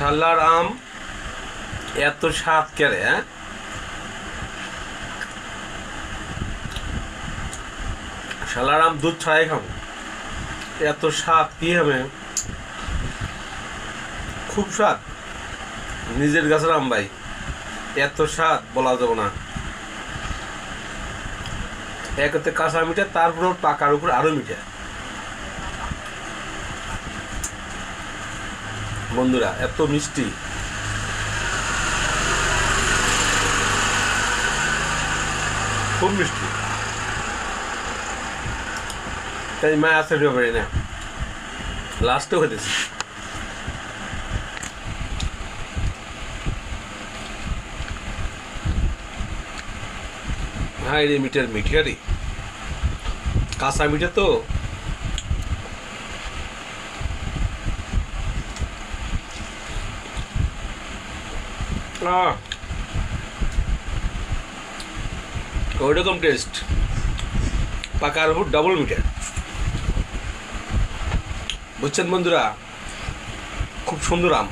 শালার আম এত স্বাদ কেড়ে হ্যাঁ? শালার আম দুধ ছাড়াই খাব। এত স্বাদ কি হবে? খুব স্বাদ। নিজের গাছের আম ভাই, এত স্বাদ বলা যাবে না। একেতে কাঁচা মিঠা তারপর পাকার উপর আরও মিঠা। বন্ধুরা, এত মিষ্টি। খুব মিষ্টি। তাই মা আসতে পারি না। লাস্টও হইতেছে। হ্যাঁ রে মিটার মিঠিয়া রে কাঁচা মিঠা তো। ওইরকম টেস্ট পাকার উপর ডাবল মিটার বুঝছেন বন্ধুরা? খুব সুন্দর আম।